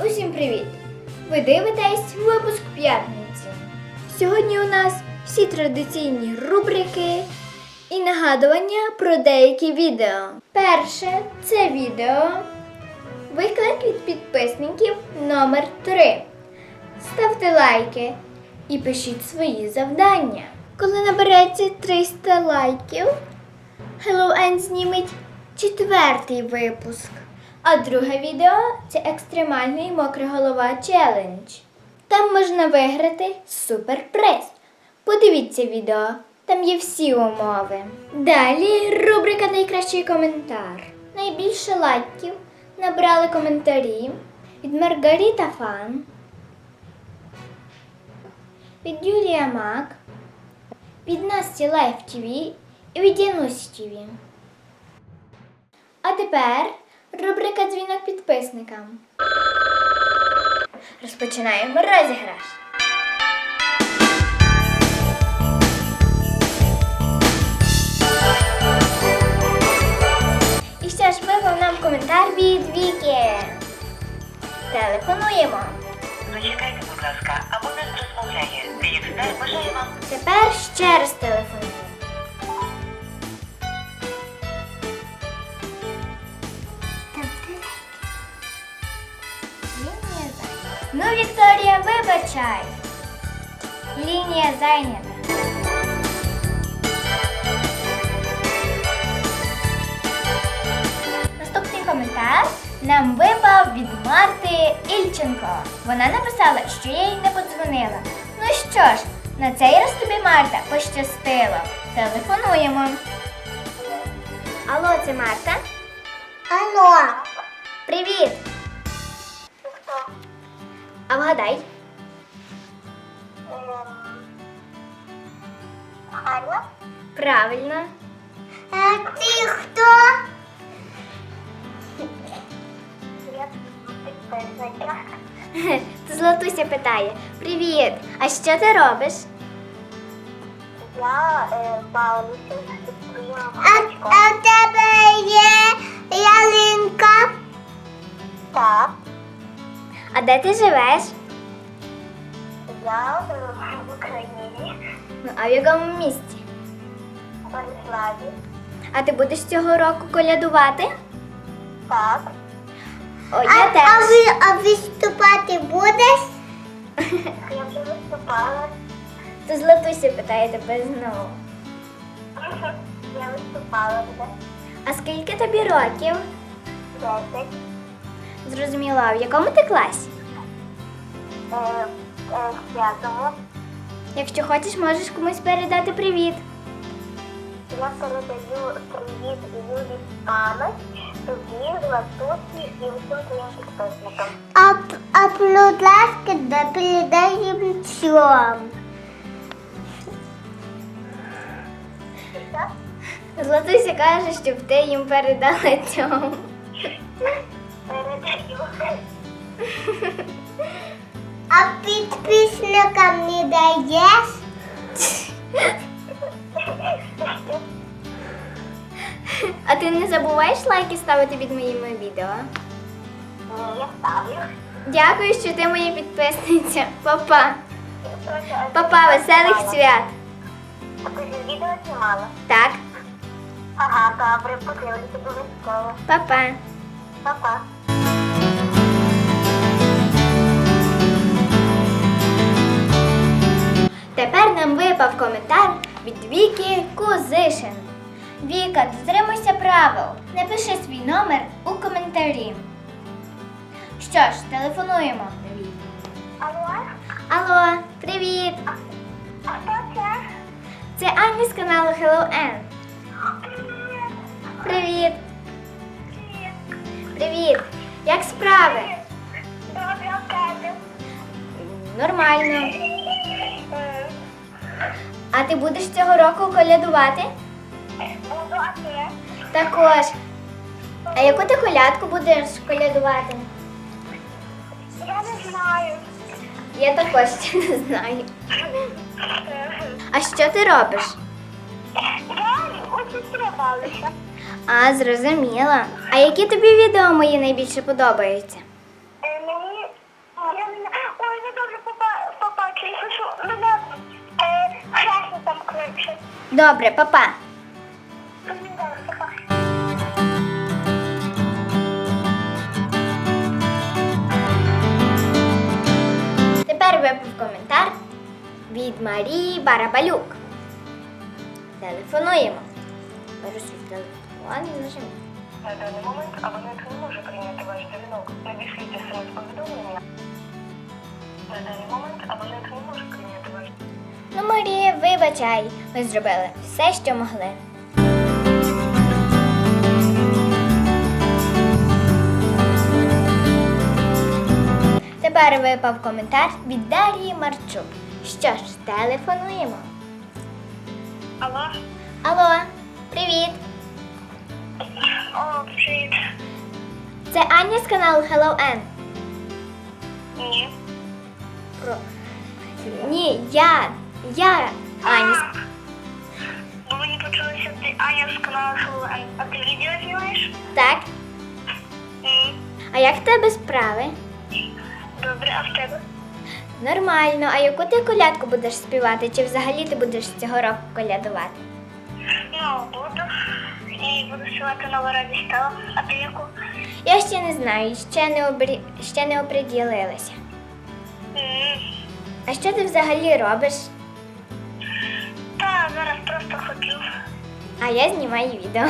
Усім привіт! Ви дивитесь випуск п'ятниці. Сьогодні у нас всі традиційні рубрики і нагадування про деякі відео. Перше це відео виклик від підписників номер 3 Ставте лайки і пишіть свої завдання. Коли набереться 300 лайків, Hello N зніметь четвертий випуск. А друге відео це екстремальний мокра голова челендж. Там можна виграти суперприз. Подивіться відео, там є всі умови. Далі рубрика Найкращий коментар. Найбільше лайків набрали коментарі від Маргарита Фан, від Юлія Мак, від Насті Лайф ТВ і від Янусі ТВ. А тепер рубрика Дзвінок підписникам. Розпочинаємо розіграш. І що ж випав нам коментар від Віки. Телефонуємо. Зачекайте, будь ласка, абонент розмовляє. Вікна бажає Тепер ще раз телефонуємо. Вибачай. Лінія зайнята. Наступний коментар нам випав від Марти Ільченко. Вона написала, що я їй не подзвонила. Ну що ж, на цей раз тобі, Марта, пощастило. Телефонуємо. Алло, це Марта? Алло. Привіт. А вгадай. Алло? Правильно. А ти хто? Це Златуся питає. Привіт. А що ти робиш? Я е, бавлюся А, а в тебе є ялинка? Так. А де ти живеш? Я в Україні, Ну, а в якому місті? в Бориславі. А ти будеш цього року колядувати? Так. О, я теж. ви, а виступати будеш? Я вже виступала. То Златуся питає тебе знову. Я виступала вже. А скільки тобі років? Десять. Зрозуміла, в якому ти класі? Е, е, в п'ятому. Якщо хочеш, можеш комусь передати привіт. Я передаю привіт Юлі Панос, тобі, Златусі і усім твоїм підписникам. А, а будь ласка, да передай їм всім. Златуся каже, щоб ти їм передала цьому. Передаю. А підписникам не даєш? А ти не забуваєш лайки ставити під моїми відео? Ні, я ставлю. Дякую, що ти моя підписниця. Па-па. Па-па, веселих свят. Ти ж відео знімала? Так, Ага, добре, подивлюся обов'язково. па-па. Па-па. Нам випав коментар від Віки Кузишин. Віка, дотримуйся правил. Напиши свій номер у коментарі. Що ж, телефонуємо. Алло? Алло, привіт! А хто це? Це Аня з каналу Hello N. Привіт! Привіт! Привіт! Як справи? Добре, окей. Нормально. А ти будеш цього року колядувати? Буду, а ти? Також. А яку ти колядку будеш колядувати? Я не знаю. Я також ще не знаю. А що ти робиш? Я очень стрибалася. А, зрозуміла. А які тобі відео мої найбільше подобаються? Е, мені я ой, не попа- побачила, що мене там кличе. Добре, папа. Тепер випав коментар від Марії Барабалюк. Телефонуємо. Беру свій телефон і нажимаю. На даний момент абонент не може прийняти ваш дзвінок. Надішліть смс-повідомлення. На даний момент абонент не може прийняти Ну, Марія, вибачай, ми зробили все, що могли. Тепер випав коментар від Дар'ї Марчук. Що ж, телефонуємо. Алло? Алло, привіт! О, привіт. Це Аня з каналу Hello N. Ні. Про... Ні, я. Я Аня. Бо мені почулося, ти Аня з каналу А ти відео знімаєш? Так. А як в тебе справи? Добре, а в тебе? Нормально. А яку ти колядку будеш співати? Чи взагалі ти будеш цього року колядувати? Ну, буду. І буду співати нова радість стала. А ти яку? Я ще не знаю, ще не обрі... ще не оприділилася. М, А що ти взагалі робиш? Зараз просто ходжу. А я знімаю відео.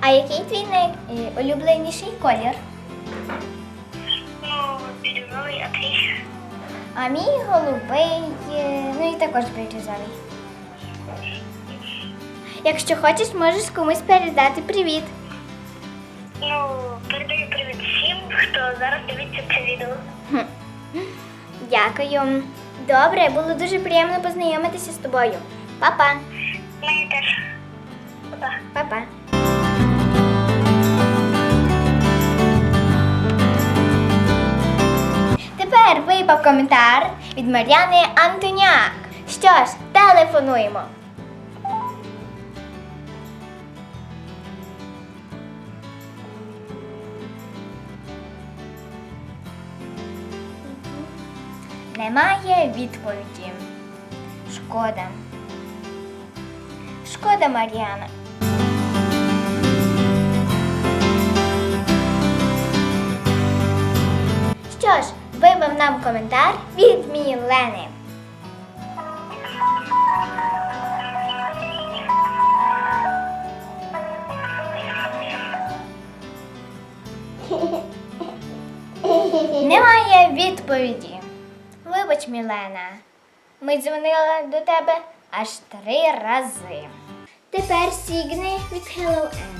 А який твій найулюбленіший колір? Ну, бірюзовий, а твій? А мій голубий, е, ну і також бірюзовий. Якщо хочеш, можеш комусь передати привіт. Ну, передаю привіт всім, хто зараз дивиться це відео. Дякую. Добре, було дуже приємно познайомитися з тобою. Па-па. Теж. Па-па. Па-па. Тепер випав коментар від Мар'яни Антоняк. Що ж, телефонуємо. Немає відповіді. Шкода. Шкода, Мар'яна. Що ж, вибив нам коментар від Мілени. Немає відповіді. Вибач, Мілена. Ми дзвонили до тебе аж три рази. Тепер Сігни від Hello N.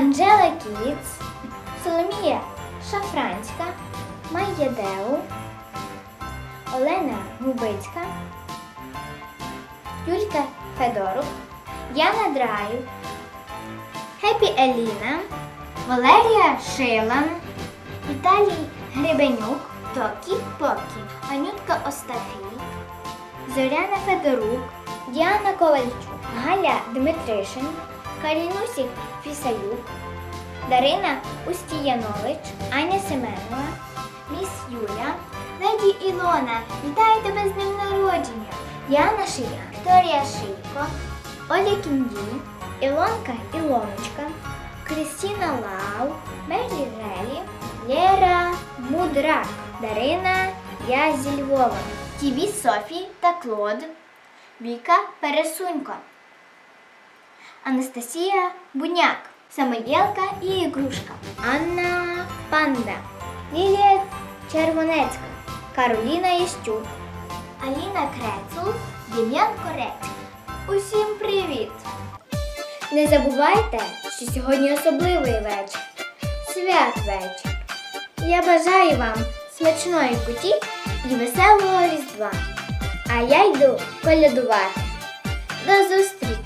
Анжела Кіц, Соломія Шафранська, Майя Деу, Олена Губицька, Юлька Федорук, Яна Драюк, Хепі Еліна, Валерія Шилан, Віталій Гребенюк, Токі Покі, Анютка Остафій, Зоряна Федорук, Діана Ковальчук, Галя Дмитришин, Карінусі Фісаюк, Дарина Устіянович, Аня Семенова, Міс Юля, Леді Ілона. Вітаю тебе з днем народження! Яна Шия, Вікторія Шийко, Оля Кінді, Ілонка Ілоночка, Крістіна Лау, Мері Релі, Лера Мудрак, Дарина Я зі Львова, Тіві Софі та Клод, Віка Пересунько, Анастасія Буняк, Самоєлка і Ігрушка, Анна Панда, Лілія Червонецька, Кароліна Єстюк, Аліна Крецул, Дем'ян Корецький. Усім привіт! Не забувайте, що сьогодні особливий вечір. Святвечір. Я бажаю вам смачної куті і веселого різдва. А я йду колядувати. До зустрічі!